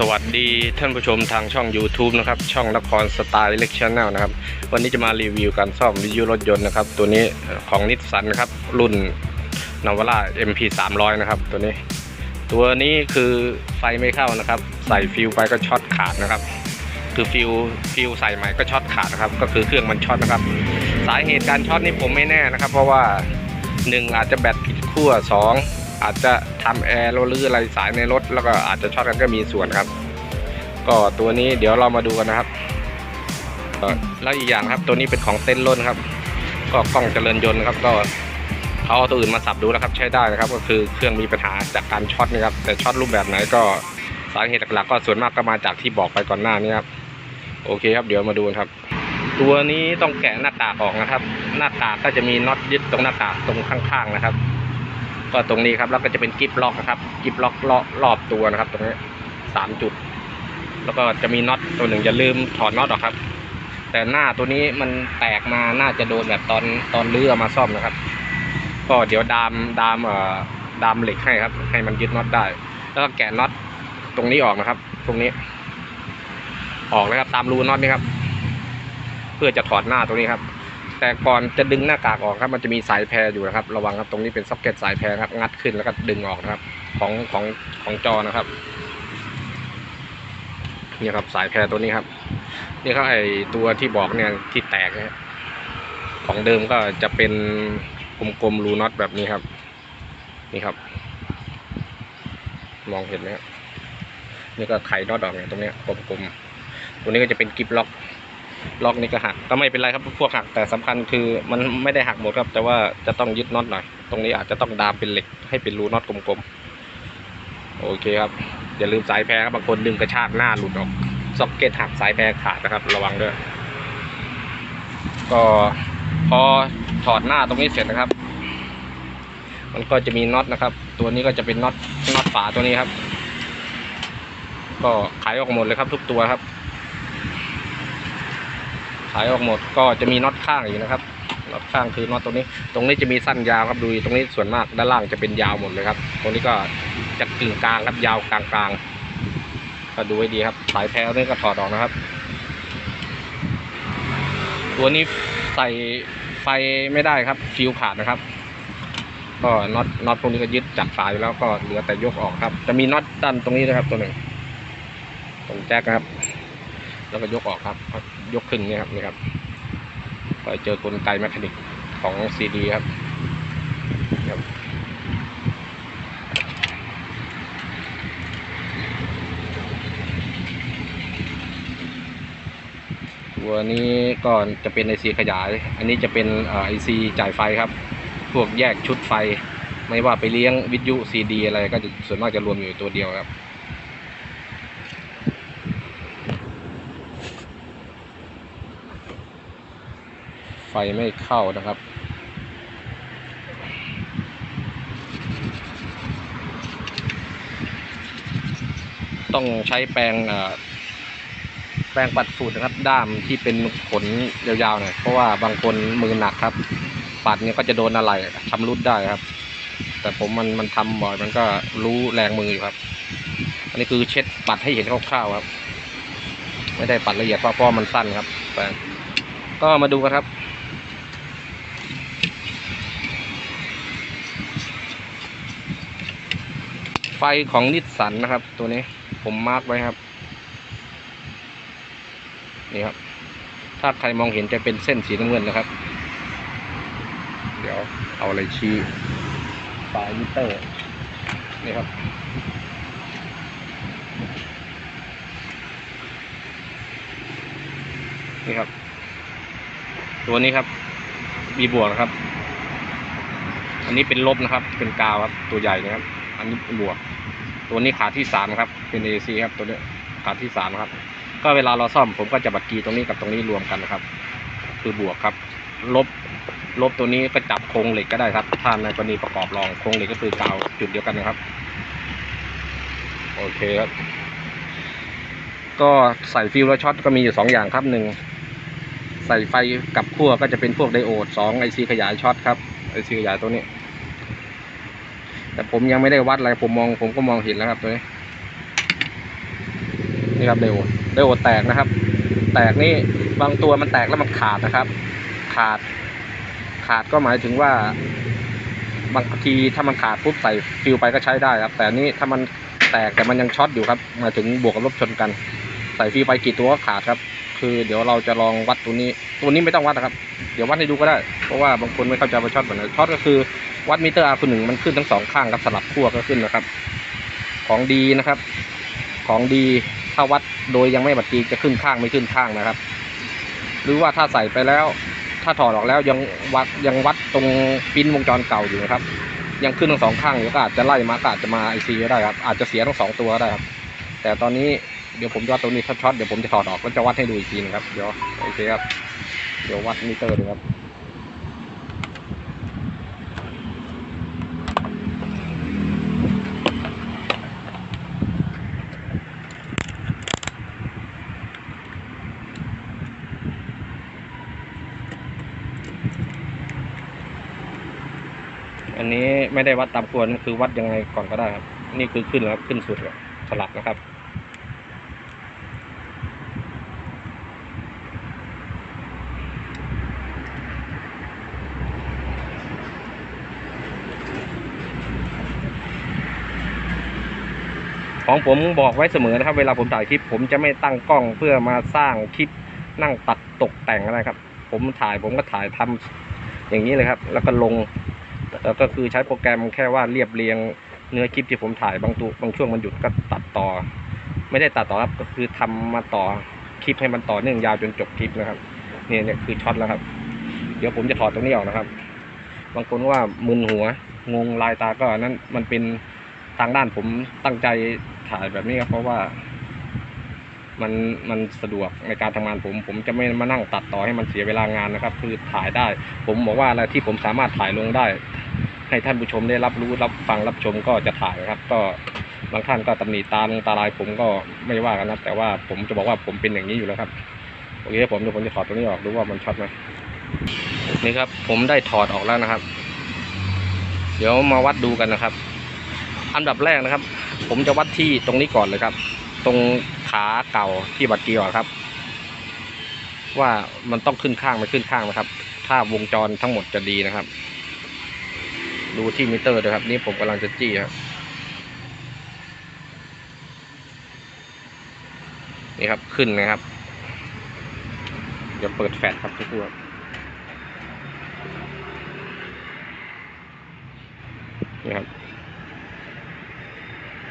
สวัสดีท่านผู้ชมทางช่อง YouTube นะครับ ช่องนครสไตล์เล็กชแนลนะครับ วันนี้จะมารีวิวการซ่อมวิทยุรถยนต์นะครับ ตัวนี้ของนิสสันนะครับ รุ่นนาวาร่า MP 300นะครับ ตัวนี้ ตัวนี้คือไฟไม่เข้านะครับ ใส่ฟิวไปก็ช็อตขาดนะครับ คือฟิวฟิวใส่ใหม่ก็ช็อตขาดนะครับ ก็คือเครื่องมันช็อตนะครับ สาเหตุการช็อตนี่ผมไม่แน่นะครับ เพราะว่าหนึ่งอาจจะแบตผิดขั้วส อาจจะทำแอร์หรืออะไรสายในรถ แล้วก็อาจจะช็อตกันก็มีส่วนครับ ก็ตัวนี้เดี๋ยวเรามาดูกันนะครับแล้วอีกอย่างครับ ตัวนี้เป็นของเต้นร่นครับ ก็กล้องเจริญยนต์นะครับ ก็เขาเอาตัวอื่นมาสับดูแล้วครับ ใช้ได้นะครับ ก็คือเครื่องมีปัญหาจากการช็อตนะครับ แต่ช็อตรูปแบบไหนก็สาเหตุหลักๆก็ส่วนมากก็มาจากที่บอกไปก่อนหน้านี้ครับโอเคครับเดี๋ยวมาดูกันครับ ตัวนี้ต้องแกะหน้ากากออกนะครับ หน้ากากก็จะมีน็อตยึดตรงหน้ากากตรงข้างๆนะครับ ก็ตรงนี้ครับแล้วก็จะเป็นกิฟล็อกนะครับกิฟล็อกรอบตัวนะครับ ตรงนี้สามจุด แล้วก็จะมีน็อตตัวหนึ่งอย่าลืมถอดน็อตออกครับ แต่หน้าตัวนี้มันแตกมาน่าจะโดนแบบตอนตอนเรือมาซ่อมนะครับ ก็เดี๋ยวดามดามเอ่อดามเหล็กให้ครับ ให้มันยึดน็อตได้ แล้วก็แกะน็อตตรงนี้ออกนะครับ ตรงนี้ ออกนะครับ ตามรูน็อตนี่ครับ เพื่อจะถอดหน้าตรงนี้ครับ แต่ก่อนจะดึงหน้ากากออกครับ มันจะมีสายแพรอยู่นะครับ ระวังครับตรงนี้เป็นซ็อกเก็ตสายแพรครับ งัดขึ้นแล้วก็ดึงออกนะครับ ของของของจอนะครับนี่ครับสายแพรตัวนี้ครับ นี่ครับไอตัวที่บอกเนี่ยที่แตกเนี่ยของเดิมก็จะเป็นกลมๆรูน็อตแบบนี้ครับ นี่ครับ มองเห็นไหมครับนี่ก็ไขน็อตออกเนี่ยตรงเนี้ยกลมๆตัวนี้ก็จะเป็นกิฟล็อก ล็อกนี่ก็หักก็ไม่เป็นไรครับพวกหักแต่สำคัญคือมันไม่ได้หักหมดครับ แต่ว่าจะต้องยึดน็อตหน่อย ตรงนี้อาจจะต้องดามเป็นเหล็กให้เป็นรูน็อตกลมๆ โอเคครับ อย่าลืมสายแพรครับบางคนดึงกระชากหน้าหลุดออกซ็อกเก็ตหักสายแพรขาดนะครับ ระวังด้วย ก็พอถอดหน้าตรงนี้เสร็จนะครับ มันก็จะมีน็อตนะครับ ตัวนี้ก็จะเป็นน็อตน็อตฝาตัวนี้ครับ ก็ขายออกหมดเลยครับทุกตัวครับายออกหมดก็จะมีน็อตข้างอีกนะครับน็อตข้างคือน็อตตรงนี้ ตรงนี้จะมีสั้นยาวครับดูตรงนี้ส่วนมากด้านล่างจะเป็นยาวหมดเลยครับตรงนี้ก็จะกึ่งกลางครับยาวกลางกลางก็ดูให้ดีครับ สายแพรนี่ก็ถอดออกนะครับ ตัวนี้ใส่ไฟไม่ได้ครับฟิวขาดนะครับ ก็น็อตน็อตพวกนี้ก็ยึดจากฝายแล้วก็เหลือแต่ยกออกครับ จะมีน็อตด้านตรงนี้นะครับ ตัวหนึ่งตรงแจ็คครับ แล้วก็ยกออกครับ ยกขึ้นเนี่ยครับนี่ครับก็เจอกลไกแมคานิกของซีดีครับครับตัวนี้ก็จะเป็นไอซีขยาย อันนี้จะเป็นไอซีจ่ายไฟครับ พวกแยกชุดไฟ ไม่ว่าไปเลี้ยงวิทยุซีดีอะไรก็จะส่วนมากจะรวมอยู่ตัวเดียวครับ ฟไม่เข้านะครับต้องใช้แปรงแปรงปัดฝุ่นนะครับ ด้ามที่เป็นขนยาวๆหน่อยเพราะว่าบางคนมือหนักครับ ปัดเนี่ยก็จะโดนอะไรชำรุดได้ครับ แต่ผมมันมันทำบ่อยมันก็รู้แรงมืออยู่ครับ อันนี้คือเช็ดปัดให้เห็นคร่าวๆครับ ไม่ได้ปัดละเอียดเพราะเพราะมันสั้นครับแปรงก็มาดูกันครับ ของนิสสันนะครับ ตัวนี้ผมมาร์กไว้ครับ นี่ครับ ถ้าใครมองเห็นจะเป็นเส้นสีน้ำเงินนะครับ เดี๋ยวเอาอะไรชี้ไฟมิเตอร์ นี่ครับนี่ครับ ตัวนี้ครับมีบวกนะครับ อันนี้เป็นลบนะครับ เป็นกาวครับ ตัวใหญ่นะครับ อันนี้เป็นบวก ตัวนี้ขาที่สามครับ เป็น AC ครับ ตัวนี้ขาที่สามครับ ก็เวลาเราซ่อมผมก็จะบัดกีตรงนี้กับตรงนี้รวมกันนะครับ คือบวกครับ ลบ ลบตัวนี้ก็จับโครงเหล็กก็ได้ครับถ้าในกรณีประกอบรองโครงเหล็กก็คือกาวจุดเดียวกันนะครับ โอเคครับ ก็ใส่ฟิวและช็อตก็มีอยู่สองอย่างครับหนึ่งใส่ไฟกับขั้วก็จะเป็นพวกไดโอดสองไอซีขยายช็อตครับไอซีขยายตัวนี้ แต่ผมยังไม่ได้วัดอะไรผมมองผมก็มองเห็นแล้วครับตัวนี้นี่ครับไดโอดไดโอดแตกนะครับ แตกนี่บางตัวมันแตกแล้วมันขาดนะครับ ขาด ขาดก็หมายถึงว่า บางทีถ้ามันขาดปุ๊บใส่ฟิวไปก็ใช้ได้ครับ แต่นี่ถ้ามันแตกแต่มันยังช็อตอยู่ครับหมายถึงบวกกับลบชนกัน ใส่ฟิวไปกี่ตัวก็ขาดครับ คือเดี๋ยวเราจะลองวัดตัวนี้ ตัวนี้ไม่ต้องวัดนะครับ เดี๋ยววัดให้ดูก็ได้ เพราะว่าบางคนไม่เข้าใจว่าช็อตแบบไหนช็อตก็คือ วัดมิเตอร์อาร์หนึ่งมันขึ้นทั้งสองข้างครับสลับขั้วก็ขึ้นนะครับ ของดีนะครับ ของดีถ้าวัดโดยยังไม่บัดดีจะขึ้นข้างไม่ขึ้นข้างนะครับ หรือว่าถ้าใส่ไปแล้ว ถ้าถอดออกแล้วยังวัดยังวัดตรงปิ้นวงจรเก่าอยู่นะครับ ยังขึ้นทั้งสองข้างอยู่ก็อาจจะไล่มาอาจจะมาไอซีก็ได้ครับอาจจะเสียทั้งสองตัวก็ได้ครับ แต่ตอนนี้เดี๋ยวผมวัดตรงนี้ช็อตเดี๋ยวผมจะถอดออกแล้วจะวัดให้ดูอีกทีนะครับเดี๋ยวโอเคครับเดี๋ยววัดมิเตอร์ดูครับ อันนี้ไม่ได้วัดตามควรคือวัดยังไงก่อนก็ได้ครับ นี่คือขึ้นแล้วขึ้นสุดแล้วสลับนะครับของผมบอกไว้เสมอนะครับ เวลาผมถ่ายคลิป ผมจะไม่ตั้งกล้องเพื่อมาสร้างคลิปนั่งตัดตกแต่งอะไรครับ ผมถ่ายผมก็ถ่ายทำอย่างนี้เลยครับ แล้วก็ลง แล้วก็คือใช้โปรแกรมแค่ว่าเรียบเรียงเนื้อคลิปที่ผมถ่ายบางตัวบางช่วงมันหยุดก็ตัดต่อ ไม่ได้ตัดต่อครับก็คือทำมาต่อคลิปให้มันต่อเนื่องยาวจนจบคลิปนะครับเนี่ยเนี่ยคือช็อตแล้วครับ เดี๋ยวผมจะถอดตรงนี้ออกนะครับ บางคนว่ามึนหัวงงลายตาก็นั้นมันเป็นทางด้านผมตั้งใจถ่ายแบบนี้ครับเพราะว่า มันมันสะดวกในการทำงานผม ผมจะไม่มานั่งตัดต่อให้มันเสียเวลางานนะครับ คือถ่ายได้ ผมบอกว่าอะไรที่ผมสามารถถ่ายลงได้ ให้ท่านผู้ชมได้รับรู้รับฟังรับชมก็จะถ่ายครับ ก็บางท่านก็ตำหนิตาลงตาลายผมก็ไม่ว่ากันนะแต่ว่าผมจะบอกว่าผมเป็นอย่างนี้อยู่แล้วครับโอเคผมเดี๋ยวผมจะถอดตรงนี้ออกดูว่ามันช็อตไหมนี่ครับ ผมได้ถอดออกแล้วนะครับ เดี๋ยวมาวัดดูกันนะครับ อันดับแรกนะครับ ผมจะวัดที่ตรงนี้ก่อนเลยครับ ตรงขาเก่าที่บัดเกียวครับ ว่ามันต้องขึ้นข้างไม่ขึ้นข้างนะครับ ถ้าวงจรทั้งหมดจะดีนะครับ ดูที่มิเตอร์ด้วยครับ นี่ผมกำลังจะจี้ครับนี่ครับขึ้นนะครับ เดี๋ยวเปิดแฟลชครับทุกคนนี่ครับ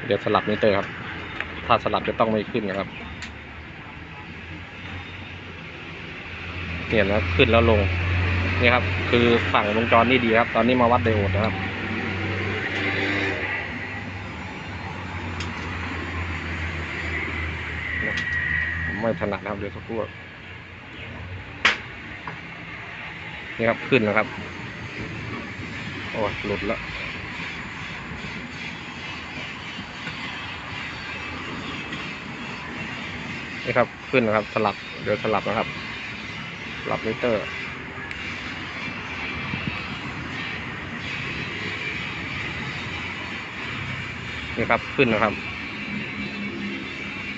เดี๋ยวสลับมิเตอร์ครับ ถ้าสลับจะต้องไม่ขึ้นนะครับเนี่ยนะขึ้นแล้วลง นี่ครับ คือฝั่งวงจรนี่ดีครับ ตอนนี้มาวัดไดโอดนะครับ ไม่ถนัดนะครับเดี๋ยวสักครู่นี่ครับขึ้นนะครับ โอ้หลุดแล้วนี่ครับขึ้นนะครับสลับเดี๋ยวสลับนะครับสลับมิเตอร์ นี่ครับขึ้นนะครับ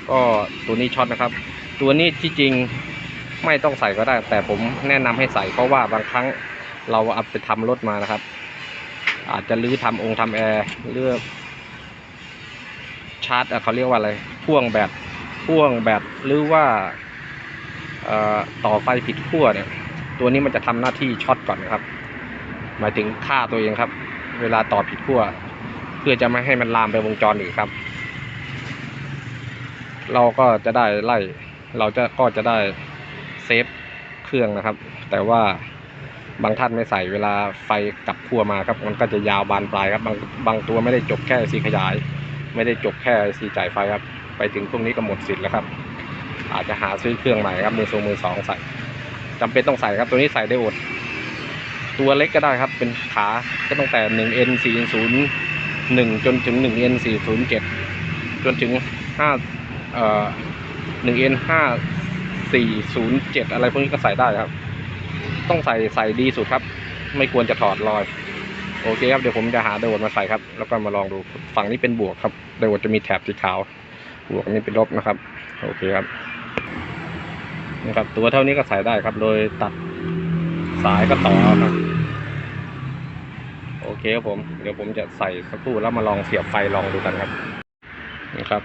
ก็ตัวนี้ช็อตนะครับ ตัวนี้ที่จริงไม่ต้องใส่ก็ได้ แต่ผมแนะนำให้ใส่เพราะว่าบางครั้งเราเอาไปทำรถมานะครับ อาจจะรื้อทำองค์ทำแอร์เลือกชาร์จเขาเรียกว่าอะไรพ่วงแบตพ่วงแบตหรือว่าต่อไฟผิดขั้วเนี่ย ตัวนี้มันจะทำหน้าที่ช็อตก่อนนะครับ หมายถึงค่าตัวเองครับ เวลาต่อผิดขั้ว พื่อจะไม่ให้มันลามไปวงจรอีกครับ เราก็จะได้ไล่ เราจะก็จะได้เซฟเครื่องนะครับ แต่ว่าบางท่านไม่ใส่เวลาไฟกลับขั้วมาครับ มันก็จะยาวบานปลายครับ บางบางตัวไม่ได้จบแค่สีขยาย ไม่ได้จบแค่สีจ่ายไฟครับ ไปถึงพวกนี้ก็หมดสิทธิ์แล้วครับ อาจจะหาซื้อเครื่องใหม่ครับมือทรงมือสองใส่จำเป็นต้องใส่ครับ ตัวนี้ใส่ได้อดตัวเล็กก็ได้ครับ เป็นขาก็ตั้งแต่หนึ่ง N สี่ศูนย์ หนึ่งจนถึงหนึ่ง N สี่ศูนย์เจ็ดจนถึงห้าเอ่อหนึ่ง N ห้าสี่ศูนย์เจ็ดอะไรพวกนี้ก็ใส่ได้ครับ ต้องใส่ใส่ดีสุดครับ ไม่ควรจะถอดรอย โอเคครับ เดี๋ยวผมจะหาไดโอดมาใส่ครับ แล้วก็มาลองดูฝั่งนี้เป็นบวกครับไดโอดจะมีแถบสีขาว บวกนี่เป็นลบนะครับ โอเคครับนะครับตัวเท่านี้ก็ใส่ได้ครับ โดยตัดสายก็ต่อครับ เคครับผม เดี๋ยวผมจะใส่สักครู่แล้วมาลองเสียบไฟลองดูกันครับนะครับ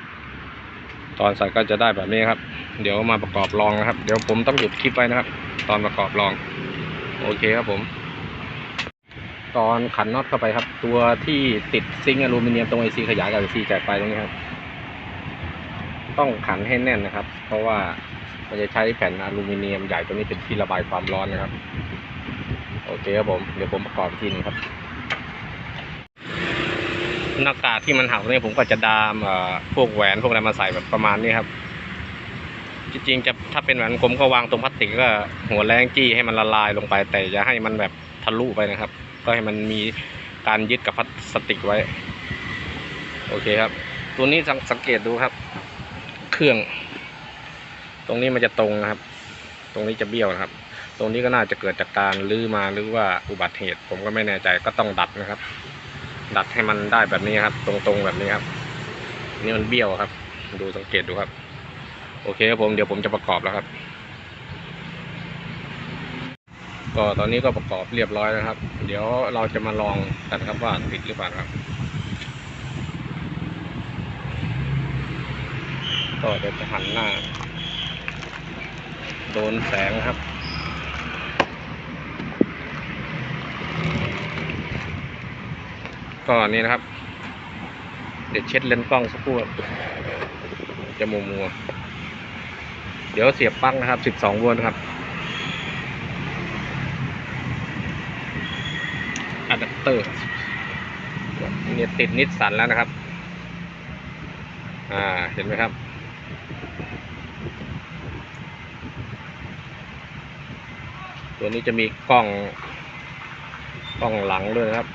ตอนใส่ก็จะได้แบบนี้ครับ เดี๋ยวมาประกอบลองนะครับ เดี๋ยวผมต้องหยุดคลิปไว้นะครับ ตอนประกอบลอง โอเคครับผม ตอนขันน็อตเข้าไปครับ ตัวที่ติดซิงค์อลูมิเนียมตรงไอซีขยายกับไอซีจ่ายไฟตรงนี้ครับ ต้องขันให้แน่นนะครับ เพราะว่ามันจะใช้แผ่นอลูมิเนียมใหญ่ตัวนี้เป็นที่ระบายความร้อนนะครับ โอเคครับผม เดี๋ยวผมประกอบทีนึงครับ หน้ากากที่มันหักเนี่ยผมก็จะดามพวกแหวนพวกอะไรมาใส่แบบประมาณนี้ครับ จริงๆจะถ้าเป็นแหวนกลมก็วางตรงพลาสติกก็หัวแรงจี้ให้มันละลายลงไป แต่อย่าให้มันแบบทะลุไปนะครับ ก็ให้มันมีการยึดกับพลาสติกไว้ โอเคครับ ตัวนี้สังสังเกตดูครับ เครื่อง ตรงนี้มันจะตรงนะครับ ตรงนี้จะเบี้ยวนะครับ ตรงนี้ก็น่าจะเกิดจากการลื้อมาหรือว่าอุบัติเหตุ ผมก็ไม่แน่ใจก็ต้องดัดนะครับ ดัดให้มันได้แบบนี้ครับ ตรงๆแบบนี้ครับนี่มันเบี้ยวครับ ดูสังเกตดูครับ โอเคครับผมเดี๋ยวผมจะประกอบแล้วครับ ก็ตอนนี้ก็ประกอบเรียบร้อยนะครับ เดี๋ยวเราจะมาลองกันครับว่าติดหรือเปล่าครับ ก็เดี๋ยวจะหันหน้า โดนแสงครับ ก็นี่นะครับ เดี๋ยวเช็ดเลนส์กล้องสักครู่จะมัวมัวๆเดี๋ยวเสียบปลั๊กนะครับ 12 โวลต์ครับอะแดปเตอร์เนี่ยติดนิสสันแล้วนะครับ อ่า เห็นไหมครับ ตัวนี้จะมีกล้อง กล้องหลังด้วยนะครับ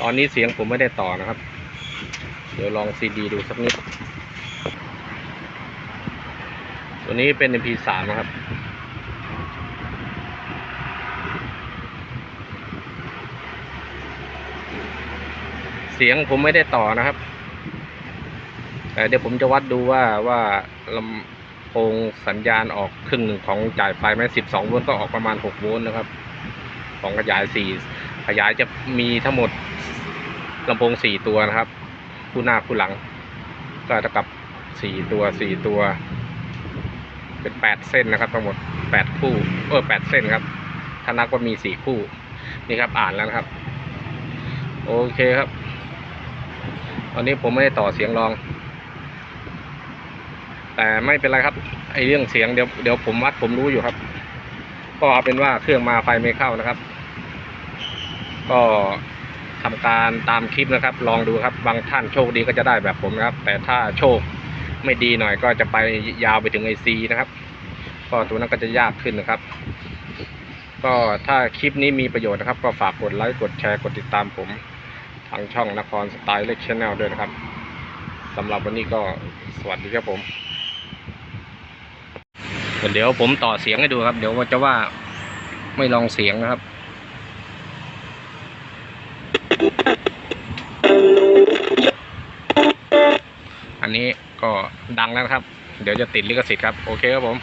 ตอนนี้เสียงผมไม่ได้ต่อนะครับ เดี๋ยวลองซีดีดูสักนิด ตัวนี้เป็น MP3 นะครับ เสียงผมไม่ได้ต่อนะครับแต่เดี๋ยวผมจะวัดดูว่าว่าลำโพงสัญญาณออกครึ่งหนึ่งของจ่ายไฟไหมสิบสองโวลต์ก็ออกประมาณหกโวลต์นะครับ ของขยายสี่ขยายจะมีทั้งหมด ลำโพงสี่ตัวนะครับ คู่หน้าคู่หลัง ก็เท่ากับสี่ตัวสี่ตัว เป็นแปดเส้นนะครับ ทั้งหมดแปดคู่เออแปดเส้นครับถ้านับว่ามีสี่คู่ นี่ครับอ่านแล้วนะครับ โอเคครับตอนนี้ผมไม่ได้ต่อเสียงรอง แต่ไม่เป็นไรครับไอเรื่องเสียงเดี๋ยวเดี๋ยวผมวัดผมรู้อยู่ครับ ก็เอาเป็นว่าเครื่องมาไฟไม่เข้านะครับ ก็ ทำการตามคลิปนะครับ ลองดูครับบางท่านโชคดีก็จะได้แบบผมนะครับ แต่ถ้าโชคไม่ดีหน่อยก็จะไปยาวไปถึงไอซีนะครับก็ตัวนั้นก็จะยากขึ้นนะครับ ก็ถ้าคลิปนี้มีประโยชน์นะครับ ก็ฝากกดไลค์กดแชร์กดติดตามผม ทางช่องนครสไตล์เล็กชแนลด้วยนะครับสำหรับวันนี้ก็สวัสดีครับผมเดี๋ยวผมต่อเสียงให้ดูครับ เดี๋ยวว่าจะว่าไม่ลองเสียงนะครับ นี้ก็ดังแล้วนะครับ เดี๋ยวจะติดลิขสิทธิ์ครับ โอเคครับผม